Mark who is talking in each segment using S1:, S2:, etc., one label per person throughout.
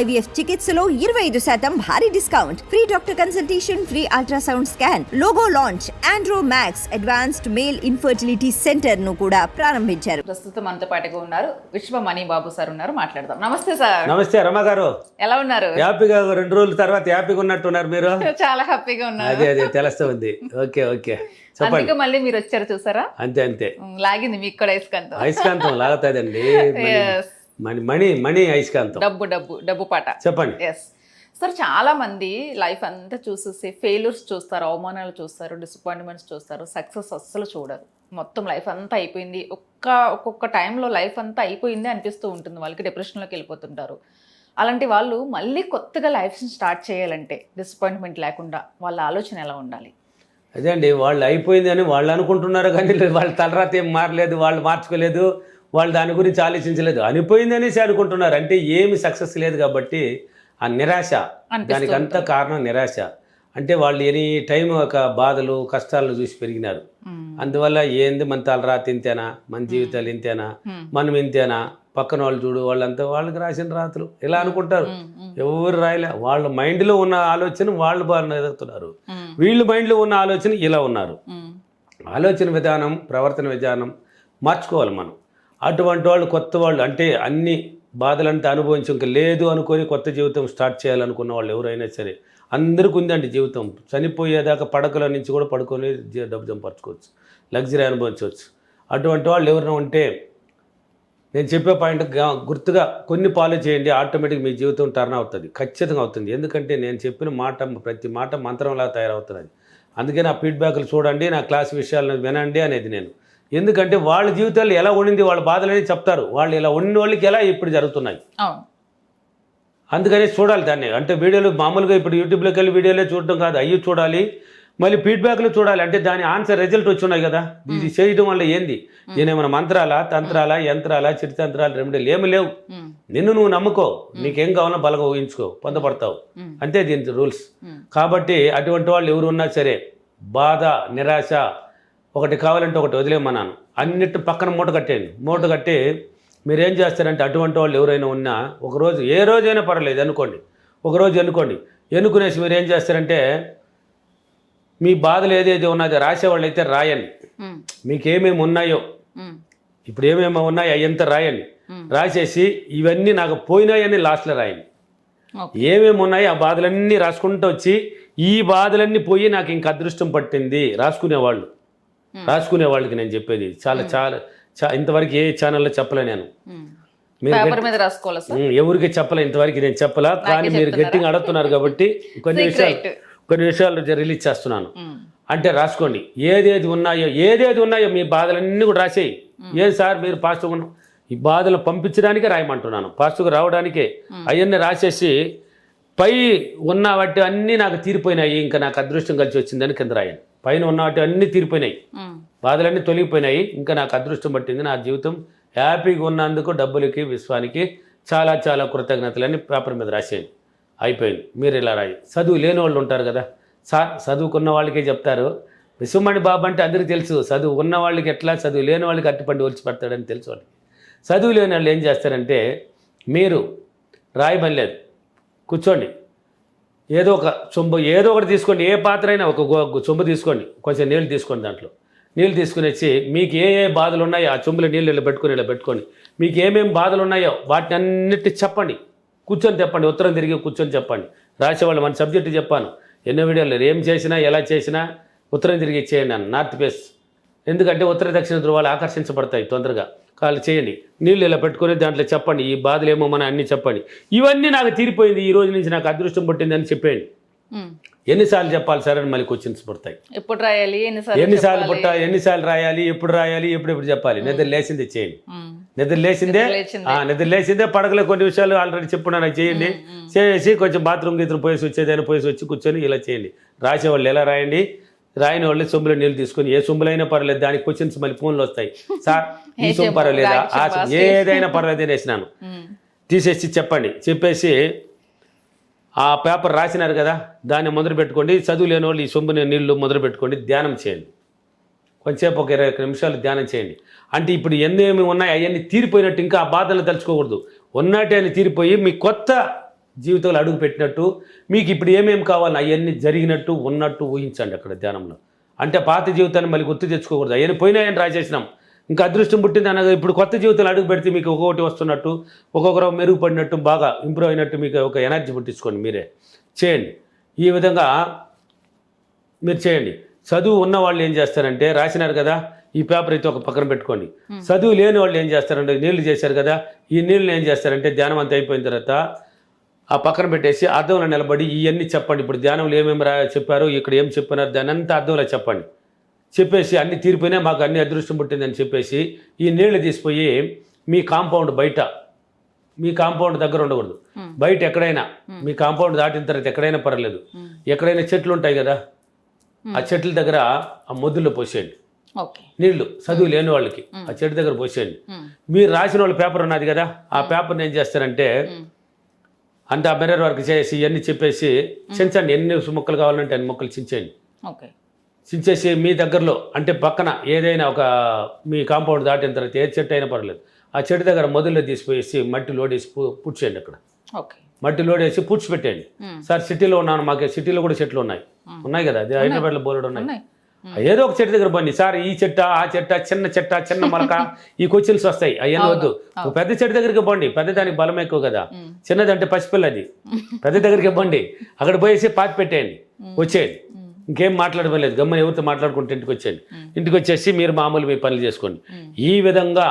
S1: IVF చికిత్సలో ఇరవై ఐదు శాతం భారీ discount. Free doctor consultation free ultrasound scan logo launch Andro Max advanced male infertility సెంటర్ను కూడా ప్రారంభించారు.
S2: ప్రస్తుతం మనతో పాటుగా ఉన్నారు విశ్వమణి బాబు సార్ ఉన్నారు మాట్లాడదాం. నమస్తే సార్.
S3: నమస్తే రమ గారు.
S2: ఎలా ఉన్నారు?
S3: హ్యాపీగా రెండు రోజుల తర్వాత హ్యాపీగా ఉన్నట్టున్నారు మీరు?
S2: చాలా హ్యాపీగా ఉన్నారు.
S3: అదే అదే తెలుస్తూ ఉంది. Okay okay.
S2: అందుకే మళ్ళీ మీరు వచ్చారు చూసారా?
S3: అంతే అంతే.
S2: లాగింది మీకు కూడా ఇసుకంతో
S3: అయస్కాంతం లాగుతుందండి. మణి మణి మణి అయస్కాంతం
S2: డబ్బు డబ్బు డబ్బు పాట.
S3: చెప్పండి.
S2: ఎస్ సార్ చాలా మంది లైఫ్ అంతా చూసేసి ఫెయిల్యూర్స్ చూస్తారు అవమానాలు చూస్తారు డిసప్పాయింట్మెంట్స్ చూస్తారు సక్సెస్ అస్సలు చూడరు. మొత్తం లైఫ్ అంతా అయిపోయింది. ఒక్క ఒక్కొక్క టైంలో లైఫ్ అంతా అయిపోయింది అనిపిస్తూ ఉంటుంది. వాళ్ళకి డిప్రెషన్లోకి వెళ్ళిపోతుంటారు. అలాంటి వాళ్ళు మళ్ళీ కొత్తగా లైఫ్ని స్టార్ట్ చేయాలంటే డిసప్పాయింట్మెంట్ లేకుండా వాళ్ళ ఆలోచన ఎలా ఉండాలి?
S3: అదే అండి వాళ్ళు అయిపోయింది అని వాళ్ళు అనుకుంటున్నారు కానీ వాళ్ళ తలరాత ఏం మారలేదు వాళ్ళు మార్చుకోలేదు. వాళ్ళు దాని గురించి ఆలోచించలేదు. అనిపోయింది అనేసి అనుకుంటున్నారు. అంటే ఏమి సక్సెస్ లేదు కాబట్టి ఆ నిరాశ.
S2: అనిపిస్తూ
S3: దానికి అంతా కారణం నిరాశ. అంటే వాళ్ళు ఎనీ టైం ఒక బాధలు కష్టాలను చూసి పెరిగినారు. అందువల్ల ఏంది మన తలరాత ఇంతేనా మన జీవితాలు ఇంతేనా. మనం ఇంతేనా? పక్కన వాళ్ళు చూడు వాళ్ళంతా వాళ్ళకి రాసిన రాతలు. ఇలా అనుకుంటారు. ఎవరు రాయలే. వాళ్ళ మైండ్లో ఉన్న ఆలోచన వాళ్ళు బాగా ఎదుగుతున్నారు. వీళ్ళ మైండ్లో ఉన్న ఆలోచన ఇలా ఉన్నారు. ఆలోచన విధానం ప్రవర్తన విధానం మార్చుకోవాలి మనం. అటువంటి వాళ్ళు కొత్త వాళ్ళు అంటే అన్ని బాధలంతా అనుభవించి ఇంకా లేదు అనుకొని కొత్త జీవితం స్టార్ట్ చేయాలనుకున్న వాళ్ళు ఎవరైనా సరే అందరికీ ఉందండి జీవితం. చనిపోయేదాకా పడకల నుంచి కూడా పడుకొని డబ్బు సంపరచుకోవచ్చు లగ్జరీ అనుభవించవచ్చు. అటువంటి వాళ్ళు ఎవరైనా ఉంటే నేను చెప్పే పాయింట్ గుర్తుగా కొన్ని ఫాలో చేయండి ఆటోమేటిక్ మీ జీవితం టర్న్ అవుతుంది ఖచ్చితంగా అవుతుంది. ఎందుకంటే నేను చెప్పిన మాట ప్రతి మాట మంత్రంలా తయారవుతున్నది అందుకే నా ఫీడ్బ్యాక్లు చూడండి నా క్లాస్ విషయాలను వినండి అనేది నేను. ఎందుకంటే వాళ్ళ జీవితాలు ఎలా ఉండింది వాళ్ళ బాధలని చెప్తారు. వాళ్ళు ఇలా ఉన్న వాళ్ళకి ఎలా ఇప్పుడు జరుగుతున్నాయి? అందుకని చూడాలి దాన్ని. అంటే వీడియోలు మామూలుగా ఇప్పుడు యూట్యూబ్లోకి వెళ్ళి వీడియోలే చూడటం కాదు అయ్యి చూడాలి. మళ్ళీ ఫీడ్బ్యాక్లు చూడాలి. అంటే దాని ఆన్సర్ రిజల్ట్ వచ్చి ఉన్నాయి కదా ఇది చేయడం వల్ల ఏంది? నేనేమైనా మంత్రాలా తంత్రాలా యంత్రాలా చిరుతంత్రాలు రెమెడీలు ఏమి లేవు. నిన్ను నువ్వు నమ్ముకో. నీకేం కావాలో బలగా ఊహించుకో. పొందపడతావు. అంతే దీని రూల్స్ కాబట్టి అటువంటి వాళ్ళు ఎవరు ఉన్నా సరే బాధ నిరాశ ఒకటి కావాలంటే ఒకటి వదిలేమన్నాను అన్నిటి పక్కన మూట కట్టేయండి. మూట కట్టి మీరు ఏం చేస్తారంటే అటువంటి వాళ్ళు ఎవరైనా ఉన్నా ఒకరోజు ఏ రోజైనా పర్వాలేదు అనుకోండి ఒకరోజు ఎన్నుకోండి. ఎన్నుకునేసి మీరు ఏం చేస్తారంటే మీ బాధలు ఏదైతే ఉన్నదో రాసేవాళ్ళు అయితే రాయండి.
S2: ఉమ్,
S3: మీకు ఏమేమి ఉన్నాయో ఇప్పుడు ఏమేమి ఉన్నాయో అయ్యంత రాయండి. రాసేసి ఇవన్నీ నాకు పోయినాయని లాస్ట్లో రాయండి. ఏమేమి ఉన్నాయో ఆ బాధలన్నీ రాసుకుంటూ వచ్చి ఈ బాధలన్నీ పోయి నాకు ఇంక అదృష్టం పట్టింది రాసుకునేవాళ్ళు. రాసుకునే వాళ్ళకి నేను చెప్పేది చాలా చాలా ఇంతవరకు ఏ ఛానల్లో చెప్పలే నేను. ఎవరికి చెప్పలే ఇంతవరకు నేను చెప్పలా కానీ మీరు గట్టిగా అడుగుతున్నారు కాబట్టి కొన్ని విషయాలు. కొన్ని విషయాలు రిలీజ్ చేస్తున్నాను. అంటే రాసుకోండి ఏదేది ఉన్నాయో ఏదేది ఉన్నాయో మీ బాధలన్నీ కూడా రాసేయి. ఏది సార్ మీరు పాస్టర్ ఈ బాధలు పంపించడానికే రాయమంటున్నాను. పాస్టర్కు రావడానికే అవన్నీ రాసేసి పై ఉన్న వాటి అన్నీ నాకు తీరిపోయినాయి ఇంకా నాకు అదృష్టం కలిసి వచ్చిందని కింద రాయండి. పైన ఉన్న వాటి అన్నీ తీరిపోయినాయి. బాధలన్నీ తొలగిపోయినాయి. ఇంకా నాకు అదృష్టం పట్టింది నా జీవితం హ్యాపీగా ఉన్నందుకు డబ్బులకి విశ్వానికి చాలా చాలా కృతజ్ఞతలని పేపర్ మీద రాసేయండి అయిపోయింది. మీరు ఇలా రాయి. చదువు లేని వాళ్ళు ఉంటారు కదా. సార్ చదువుకున్న వాళ్ళకే చెప్తారు. విశ్వమణి బాబు అంటే అందరికీ తెలుసు చదువు ఉన్న వాళ్ళకి ఎట్లా చదువు లేని వాళ్ళకి అట్టిపండి ఒలిచి పెడతాడని తెలుసు వాళ్ళకి. చదువు లేని వాళ్ళు ఏం చేస్తారంటే మీరు రాయబని లేదు. కూర్చోండి. ఏదో ఒక చొంబు ఏదో ఒకటి తీసుకోండి. ఏ పాత్ర అయినా ఒక గో- చొంబు తీసుకోండి. కొంచెం నీళ్ళు తీసుకోండి దాంట్లో. నీళ్ళు తీసుకుని వచ్చి మీకు ఏ ఏ బాధలు ఉన్నాయో ఆ చెంబులో నీళ్ళు ఇలా పెట్టుకొని ఇలా పెట్టుకోండి మీకు ఏమేమి బాధలు ఉన్నాయో వాటిని అన్నిటి చెప్పండి. కూర్చొని చెప్పండి. ఉత్తరం తిరిగి కూర్చొని చెప్పండి. రాసేవాళ్ళు మన సబ్జెక్టు చెప్పాను. ఎన్నో వీడియోలు ఏం చేసినా ఎలా చేసినా ఉత్తరం తిరిగి ఇచ్చేయండి అన్న. నార్త్ ఫేస్ ఎందుకంటే ఉత్తర దక్షిణ ధృవాలు ఆకర్షించబడతాయి తొందరగా. కాళ్ళు చేయండి. నీళ్ళు ఇలా పెట్టుకొని దాంట్లో చెప్పండి. ఈ బాధలు ఏమో మన అన్నీ చెప్పండి. ఇవన్నీ నాకు తీరిపోయింది. ఈ రోజు నుంచి నాకు అదృష్టం పుట్టింది అని చెప్పేయండి. ఎన్నిసార్లు చెప్పాలి సార్ అని మళ్ళీ క్వశ్చన్స్ పడతాయి.
S2: ఎప్పుడు రాయాలి? ఎన్నిసార్లు?
S3: పుట్టాలి ఎన్నిసార్లు రాయాలి? ఎప్పుడు రాయాలి? ఎప్పుడు ఎప్పుడు చెప్పాలి? నిద్ర లేచింది చేయండి. నిద్ర లేచిందే
S2: నిద్ర లేచిందే.
S3: ఆ, నిద్ర లేచిందే? పడగలో కొన్ని విషయాలు ఆల్రెడీ చెప్పున్నాను చేయండి. చేసి కొంచెం బాత్రూమ్ గీత్రూమ్ పోయేసి వచ్చేదైనా పోయేసి వచ్చి కూర్చొని ఇలా చేయండి. రాసేవాళ్ళు ఎలా రాయండి? రాయని వాళ్ళు సొమ్ములో నీళ్ళు తీసుకొని ఏ సొమ్ములైనా పర్వాలేదు దానికి క్వశ్చన్స్ మళ్ళీ ఫోన్లు వస్తాయి. సార్ ఈ సొమ్ము పర్వాలేదా? ఆ ఏదైనా పర్వాలేదు వేసినాను తీసేసి చెప్పండి. చెప్పేసి ఆ పేపర్ రాసినారు కదా దాన్ని మొదలు పెట్టుకోండి. చదువు లేని వాళ్ళు ఈ సొమ్ముని నీళ్ళు మొదలు పెట్టుకోండి ధ్యానం చేయండి. కొంచెంసేపు ఒక ఇరవై నిమిషాలు ధ్యానం చేయండి. అంటే ఇప్పుడు ఎన్ని ఏమి ఉన్నాయి అవన్నీ తీరిపోయినట్టు ఇంకా ఆ బాధలు తలుచుకోకూడదు. ఉన్నట్టే అని తీరిపోయి మీ కొత్త జీవితంలో అడుగు పెట్టినట్టు మీకు ఇప్పుడు ఏమేమి కావాలి అవన్నీ జరిగినట్టు ఉన్నట్టు ఊహించండి అక్కడ ధ్యానంలో. అంటే పాత జీవితాన్ని మళ్ళీ గుర్తు తెచ్చుకోకూడదు అవన్నీ పోయినాయని రాసేసినాం? ఇంకా అదృష్టం పుట్టింది అనగా ఇప్పుడు కొత్త జీవితంలో అడుగు పెడితే మీకు ఒక్కొక్కటి వస్తున్నట్టు ఒక్కొక్కరు మెరుగుపడినట్టు బాగా ఇంప్రూవ్ అయినట్టు మీకు ఒక ఎనర్జీ పుట్టించుకోండి మీరే. చేయండి. ఈ విధంగా మీరు చేయండి. చదువు ఉన్న వాళ్ళు ఏం చేస్తారంటే రాసినారు కదా ఈ పేపర్ అయితే ఒక పక్కన పెట్టుకోండి. చదువు లేని వాళ్ళు ఏం చేస్తారంటే నీళ్ళు చేశారు కదా ఈ నీళ్ళని ఏం చేస్తారంటే ధ్యానం అంతా అయిపోయిన తర్వాత ఆ పక్కన పెట్టేసి అర్థంలో నిలబడి ఇవన్నీ చెప్పండి. ఇప్పుడు ధ్యానంలో ఏమేమి రా చెప్పారు ఇక్కడ ఏం చెప్పినారు దాని అంతా అర్థంలో చెప్పండి. చెప్పేసి అన్ని తీరిపోయినా మాకు అన్ని అదృష్టం పుట్టిందని చెప్పేసి ఈ నీళ్ళు తీసిపోయి మీ కాంపౌండ్ బయట మీ కాంపౌండ్ దగ్గర ఉండకూడదు. బయట ఎక్కడైనా మీ కాంపౌండ్ దాటిన తర్వాత ఎక్కడైనా పర్లేదు ఎక్కడైనా చెట్లు ఉంటాయి కదా ఆ చెట్ల దగ్గర ఆ మొద్దులో పోసేయండి. నీళ్ళు చదువు లేని వాళ్ళకి ఆ చెట్టు దగ్గర పోసేయండి. మీరు రాసిన వాళ్ళ పేపర్ ఉన్నది కదా ఆ పేపర్ని ఏం చేస్తారంటే అంత ఆ మిర్రర్ వర్క్ చేసి ఇవన్నీ చెప్పేసి చించండి ఎన్ని ముక్కలు కావాలంటే అన్ని ముక్కలు చించేయండి.
S2: ఓకే.
S3: చించేసి మీ దగ్గరలో అంటే పక్కన ఏదైనా ఒక మీ కాంపౌండ్ దాటిన తర్వాత ఏ చెట్టు అయినా పర్లేదు ఆ చెట్టు దగ్గర మొదల్లో తీసిపోయేసి మట్టి లోడేసి పుడ్చేయండి అక్కడ. మట్టి లోడేసి పుడ్చి పెట్టండి
S2: మ్మ్.
S3: సార్ సిటీలో ఉన్నాను మాకు సిటీలో కూడా చెట్లు ఉన్నాయి. ఉన్నాయి కదా? హైదరాబాద్లో బోర్డు ఉన్నాయి. ఏదో ఒక చెట్టు దగ్గర బండి సార్ ఈ చెట్ట ఆ చెట్ట చిన్న చెట్ట చిన్న మొలక ఈ క్వశ్చన్స్ వస్తాయి. అవన్నీ వద్దు. పెద్ద చెట్టు దగ్గరికి బండి పెద్ద దానికి బలం ఎక్కువ కదా. చిన్నదంటే పసిపిల్లది. పెద్ద దగ్గరికి బండి అక్కడ పోయేసి పాతి పెట్టేయండి. వచ్చేయండి. ఇంకేం మాట్లాడడం లేదు. గమ్మని ఎవరితో మాట్లాడుకుంటే ఇంటికి వచ్చేయండి. ఇంటికి వచ్చేసి మీరు మామూలు మీ పనులు చేసుకోండి. ఈ విధంగా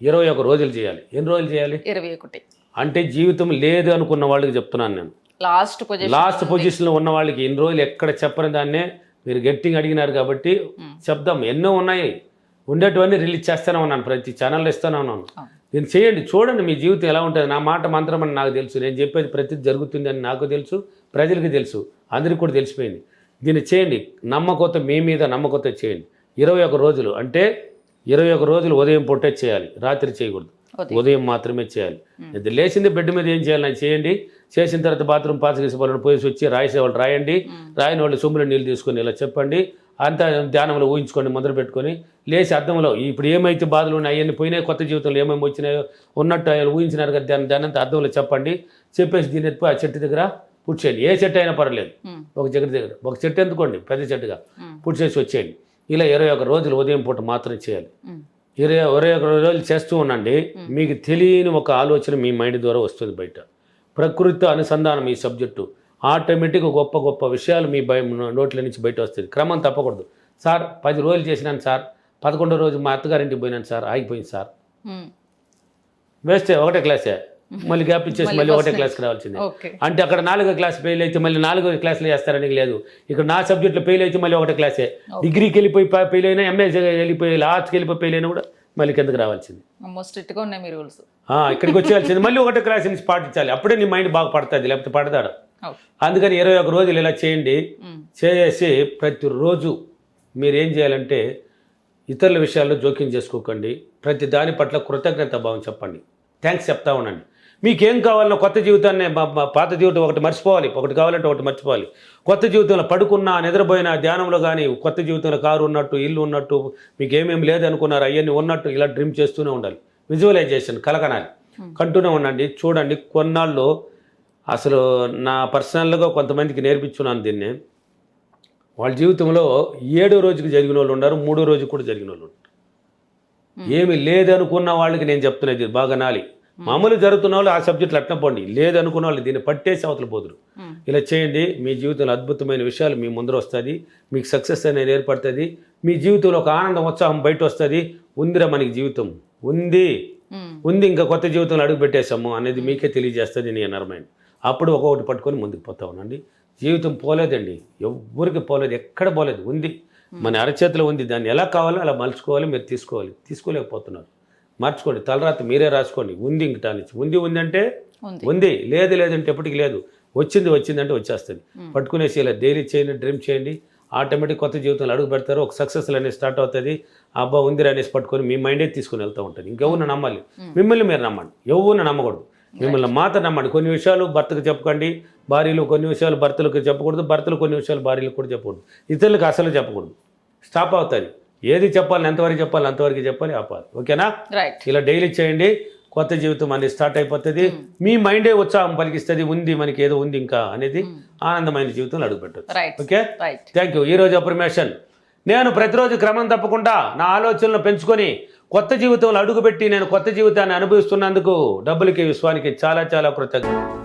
S3: ఇరవై ఒక రోజులు చేయాలి. ఎన్ని రోజులు చేయాలి?
S2: ఇరవై ఒకటి.
S3: అంటే జీవితం లేదు అనుకున్న వాళ్ళకి చెప్తున్నాను నేను.
S2: లాస్ట్ పొజిషన్
S3: లాస్ట్ పొజిషన్లో ఉన్న వాళ్ళకి ఇన్ని రోజులు ఎక్కడ చెప్పని దాన్నే మీరు గట్టిగా అడిగినారు కాబట్టి చెప్దాం. ఎన్నో ఉన్నాయి. ఉండేటివన్నీ రిలీజ్ చేస్తూనే ఉన్నాను. ప్రతి ఛానల్లో ఇస్తూనే ఉన్నాను. దీన్ని చేయండి. చూడండి మీ జీవితం ఎలా ఉంటుంది. నా మాట మంత్రం అని నాకు తెలుసు. నేను చెప్పేది ప్రతిది జరుగుతుంది అని నాకు తెలుసు. ప్రజలకు తెలుసు. అందరికీ కూడా తెలిసిపోయింది. దీన్ని చేయండి. నమ్మకత మీ మీద నమ్మకత చేయండి. ఇరవై ఒక రోజులు. అంటే ఇరవై ఒక రోజులు ఉదయం పూటే చేయాలి. రాత్రి చేయకూడదు.
S2: ఉదయం.
S3: మాత్రమే చేయాలి. ఇది లేచింది బెడ్ మీద ఏం చేయాలి? చేయండి. చేసిన తర్వాత బాత్రూమ్ పాస్ చేసే వాళ్ళని పోయేసి వచ్చి రాసే వాళ్ళు రాయండి రాయని వాళ్ళు సొమ్ములో నీళ్ళు తీసుకొని ఇలా చెప్పండి. అంతా ధ్యానంలో ఊహించుకొని మొదలు పెట్టుకొని లేచి అర్థంలో ఇప్పుడు ఏమైతే బాధలు ఉన్నాయి అవన్నీ పోయినాయి కొత్త జీవితంలో ఏమేమి వచ్చినాయో ఉన్నట్టు ఆయన ఊహించినారు కదా దాని దాని అంతా అర్థంలో చెప్పండి. చెప్పేసి దీని ఎత్తుకు ఆ చెట్టు దగ్గర పుడ్చేయండి ఏ చెట్టు అయినా పర్లేదు ఒక చెట్టు దగ్గర. ఒక చెట్టు ఎందుకోండి? పెద్ద చెట్టుగా. పుడ్చేసి వచ్చేయండి. ఇలా ఇరవై ఒక రోజులు ఉదయం పూట మాత్రం చేయాలి. ఇరవై ఇరవై ఒక రోజులు చేస్తూ ఉండండి. మీకు తెలియని ఒక ఆలోచన మీ మైండ్ ద్వారా వస్తుంది బయట. ప్రకృతితో అనుసంధానం ఈ సబ్జెక్టు. ఆటోమేటిక్గా గొప్ప గొప్ప విషయాలు మీ భయం నోట్ల నుంచి బయట వస్తుంది క్రమం తప్పకూడదు. సార్ పది రోజులు చేసినాను సార్. పదకొండో రోజు మా అత్తగారింటికి పోయినాను సార్. ఆగిపోయింది సార్. వేస్తే ఒకటే క్లాసే. మళ్ళీ గ్యాప్ ఇచ్చేసి మళ్ళీ ఒకటే క్లాస్కి రావాల్సిందే. అంటే అక్కడ నాలుగో క్లాస్ ఫెయిల్ అయితే మళ్ళీ నాలుగో క్లాస్లో చేస్తారని లేదు. ఇక్కడ నా సబ్జెక్ట్లో ఫెయిల్ అయితే మళ్ళీ ఒకటే క్లాసే. డిగ్రీకి వెళ్ళిపోయి ఫెయిల్ అయినా ఎంఏ వెళ్ళిపోయి లాస్ట్కి వెళ్ళిపోయి ఫెయిల్ అయినా కూడా మళ్ళీ కిందకి రావాల్సింది.
S2: మోస్ట్ స్ట్రిక్ట్గా ఉన్నాయి మీ రూల్స్.
S3: ఆ, ఇక్కడికి వచ్చేయాల్సింది. మళ్ళీ ఒకటే క్లాస్ నుంచి పాటించాలి. అప్పుడే నీ మైండ్ బాగా పడుతుంది లేకపోతే పడతాడు. అందుకని ఇరవై ఒక రోజులు ఇలా చేయండి. చేసి ప్రతిరోజు మీరు ఏం చేయాలంటే ఇతరుల విషయాల్లో జోక్యం చేసుకోకండి. ప్రతి దాని పట్ల కృతజ్ఞత భావం చెప్పండి. థ్యాంక్స్ చెప్తా ఉండండి. మీకేం కావాలన్నా కొత్త జీవితాన్ని పాత జీవితం ఒకటి మర్చిపోవాలి. ఒకటి కావాలంటే ఒకటి మర్చిపోవాలి. కొత్త జీవితంలో పడుకున్నా నిద్రపోయినా ధ్యానంలో కానీ కొత్త జీవితంలో కారు ఉన్నట్టు ఇల్లు ఉన్నట్టు మీకు ఏమేమి లేదనుకున్నారు అవన్నీ ఉన్నట్టు ఇలా డ్రీమ్ చేస్తూనే ఉండాలి. విజువలైజేషన్ కలకనాలి కంటూనే ఉండండి. చూడండి కొన్నాళ్ళు అసలు నా పర్సనల్గా కొంతమందికి నేర్పించున్నాను దీన్ని. వాళ్ళ జీవితంలో ఏడో రోజుకి జరిగిన వాళ్ళు ఉన్నారు మూడో రోజు కూడా జరిగిన వాళ్ళు ఉన్నారు. ఏమి లేదనుకున్న వాళ్ళకి నేను చెప్తున్నది బాగా నాలి. మామూలు జరుగుతున్న వాళ్ళు ఆ సబ్జెక్టులు అట్లా పోండి. లేదనుకున్న వాళ్ళు దీన్ని పట్టేసి అవతల పోదురు. ఇలా చేయండి మీ జీవితంలో అద్భుతమైన విషయాలు మీ ముందర వస్తుంది మీకు సక్సెస్ అనేది ఏర్పడుతుంది మీ జీవితంలో ఒక ఆనందం ఉత్సాహం బయట వస్తుంది. ఉందిరా మనకి జీవితం. ఉంది. ఉంది ఇంకా కొత్త జీవితంలో అడుగు పెట్టేశాము అనేది మీకే తెలియజేస్తుంది నీ ఎనర్మైండ్ అప్పుడు ఒక్కొక్కటి పట్టుకొని ముందుకు పోతా ఉండండి జీవితం పోలేదండి. ఎవ్వరికి పోలేదు ఎక్కడ పోలేదు ఉంది. మన అరచేతిలో ఉంది. దాన్ని ఎలా కావాలో అలా మలుచుకోవాలి మీరు తీసుకోవాలి. తీసుకోలేకపోతున్నారు. మార్చుకోండి. తలరాత మీరే రాసుకోండి. ఉంది ఇంకటా నుంచి ఉంది ఉంది. అంటే
S2: ఉంది.
S3: లేదు లేదంటే ఎప్పటికి లేదు. వచ్చింది వచ్చిందంటే వచ్చేస్తుంది. పట్టుకునేసి ఇలా డైలీ చేయండి డ్రీమ్ చేయండి. ఆటోమేటిక్ కొత్త జీవితంలో అడుగు పెడతారు. ఒక సక్సెస్ అనేది స్టార్ట్ అవుతుంది. ఆ అబ్బా ఉంది అనేసి పట్టుకొని మీ మైండే తీసుకుని వెళ్తూ ఉంటుంది. ఇంకెవరిని నమ్మాలి? మిమ్మల్ని మీరు నమ్మండి. ఎవరిని నమ్మకూడదు. మిమ్మల్ని మాత్రం నమ్మండి. కొన్ని విషయాలు భర్తకు చెప్పకండి. భార్యలు కొన్ని విషయాలు భర్తలకు చెప్పకూడదు. భర్తలు కొన్ని విషయాలు భార్యలకు కూడా చెప్పకూడదు. ఇతరులకు అసలు చెప్పకూడదు. స్టాప్ అవుతుంది. ఏది చెప్పాలి ఎంతవరకు చెప్పాలి అంతవరకు చెప్పాలి ఆపాలి. ఓకేనా?
S2: రైట్
S3: ఇలా డైలీ చేయండి. కొత్త జీవితం అనేది స్టార్ట్ అయిపోతుంది. మీ మైండే ఉత్సాహం పలికిస్తుంది. ఉంది మనకి ఏదో ఉంది ఇంకా అనేది ఆనందమైన జీవితంలో అడుగుపెట్టచ్చు.
S2: Right
S3: okay? థ్యాంక్ యూ ఈరోజు అప్రిమేషన్ నేను ప్రతిరోజు క్రమం తప్పకుండా నా ఆలోచనలు పెంచుకొని కొత్త జీవితంలో అడుగుపెట్టి నేను కొత్త జీవితాన్ని అనుభవిస్తున్నందుకు డబ్బులకి విశ్వానికి చాలా చాలా కృతజ్ఞత